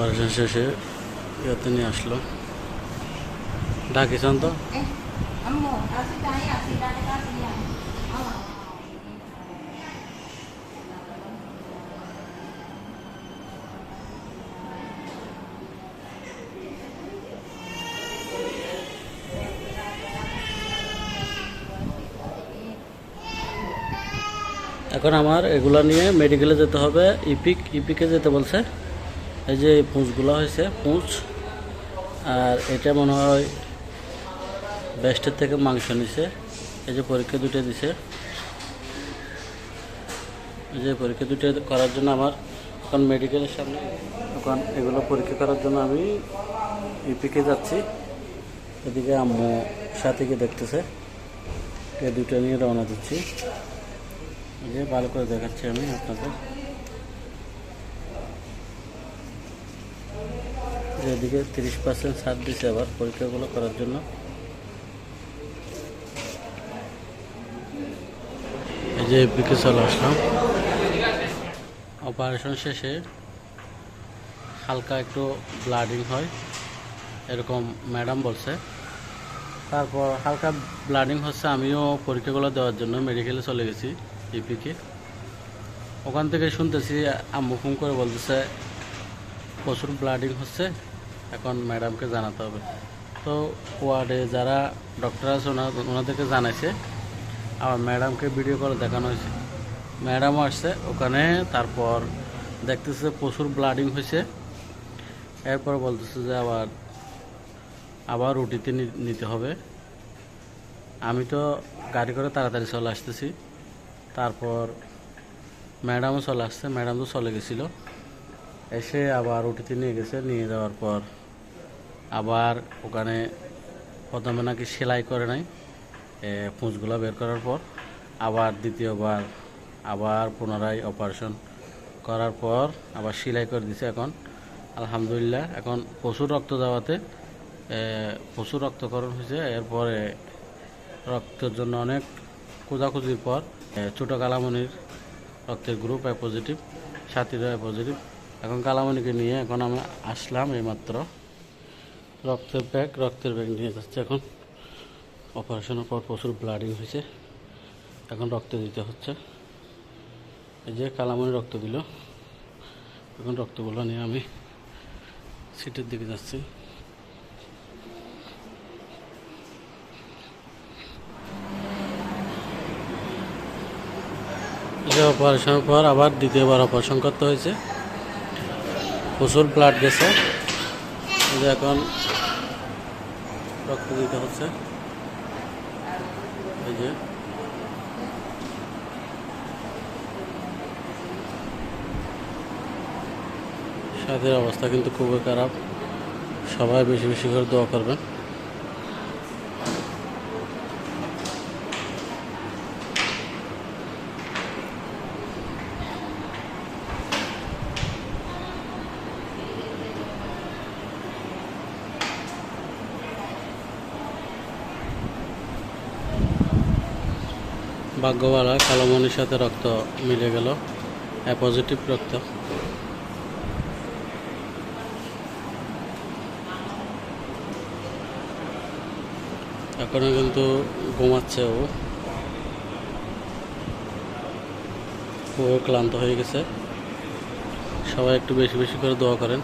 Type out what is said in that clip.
Operation শেষে ইয়াতে নিয়ে আসলো ডাকিছেন তো. এখন আমার এগুলা নিয়ে মেডিকেলে যেতে হবে ইপিক ইপিকে যেতে বলছে এই যে এই পুঁজগুলো হয়েছে পুঁজ আর এটা মনে হয় বেস্টের থেকে মাংস নিছে। এই যে পরীক্ষা দুটো দিছে। এই যে পরীক্ষা দুটো করার জন্য আমার এখন মেডিকেলের সামনে এখন এগুলো পরীক্ষা করার জন্য আমি ইপিকে যাচ্ছি। এদিকে আম্মু সাথীকে দেখতেছে। এই দুটো নিয়ে রওনা দিচ্ছি। এই যে ভালো করে দেখাচ্ছি আমি আপনাদের। এদিকে তিরিশ পার্সেন্ট ছাড় দিছে আবার পরীক্ষাগুলো করার জন্য। এই যে এপিকে চলে আসলাম। অপারেশন শেষে হালকা একটু ব্লাডিং হয়, এরকম ম্যাডাম বলছে। তারপর হালকা ব্লাডিং হচ্ছে, আমিও পরীক্ষাগুলো দেওয়ার জন্য মেডিকেলে চলে গেছি ইপিকে ওখান থেকে শুনতেছি আম্মু ফোন করে বলতেছে, প্রচুর ব্লাডিং হচ্ছে। এখন ম্যাডামকে জানাতে হবে। তো ওয়ার্ডে যারা ডক্টর আছে, ওনা- ওনাদেরকে জানাইছে। আবার ম্যাডামকে ভিডিও করে দেখানো হয়েছে। ম্যাডামও আসছে, ওখানে তারপর দেখতেছে প্রচুর ব্লাডিং হয়েছে। এরপর বলতেছে যে আবার আবার রুটিতে নিতে হবে। আমি তো গাড়ি করে তাড়াতাড়ি চলে আসতেছি। তারপর ম্যাডামও চলে আসছে, ম্যাডাম তো চলে গেছিল। এসে আবার ওটিতে নিয়ে গেছে, নিয়ে যাওয়ার পর আবার ওখানে প্রথমে নাকি সেলাই করে নাই পুঁজগুলো বের করার পর। আবার দ্বিতীয়বার আবার পুনরায় অপারেশন করার পর আবার সেলাই করে দিছে এখন। আলহামদুলিল্লাহ এখন প্রচুর রক্ত যাওয়াতে এ, প্রচুর রক্তকরণ হয়েছে। এরপরে রক্তের জন্য অনেক খোঁজাখুঁজির পর ছোটো কালামনির রক্তের গ্রুপ এ পজিটিভ সাথীরা পজিটিভ এখন কালামণিকে নিয়ে এখন আমি আসলাম এইমাত্র। রক্তের ব্যাগ রক্তের ব্যাগ নিয়ে যাচ্ছে এখন। অপারেশনের পর প্রচুর ব্লাডিং হয়েছে। এখন রক্ত দিতে হচ্ছে। এই যে কালামণি রক্ত দিল। এখন রক্তগুলো নিয়ে আমি সিটের দিকে যাচ্ছি। যে অপারেশনের পর আবার দ্বিতীয়বার অপারেশন করতে হয়েছে। প্রচুর ব্লাড গেছে। যে এখন রক্ত দিতে হচ্ছে। এই যে। সাথের অবস্থা কিন্তু খুবই খারাপ। সবাই বেশি বেশি করে দোয়া করবেন। ভাগ্যবালা কালোমনির সাথে রক্ত মিলে গেল। পজিটিভ রক্ত। এখনও কিন্তু ঘুমাচ্ছে ও। খুবই ক্লান্ত হয়ে গেছে। সবাই একটু বেশি বেশি করে দোয়া করেন।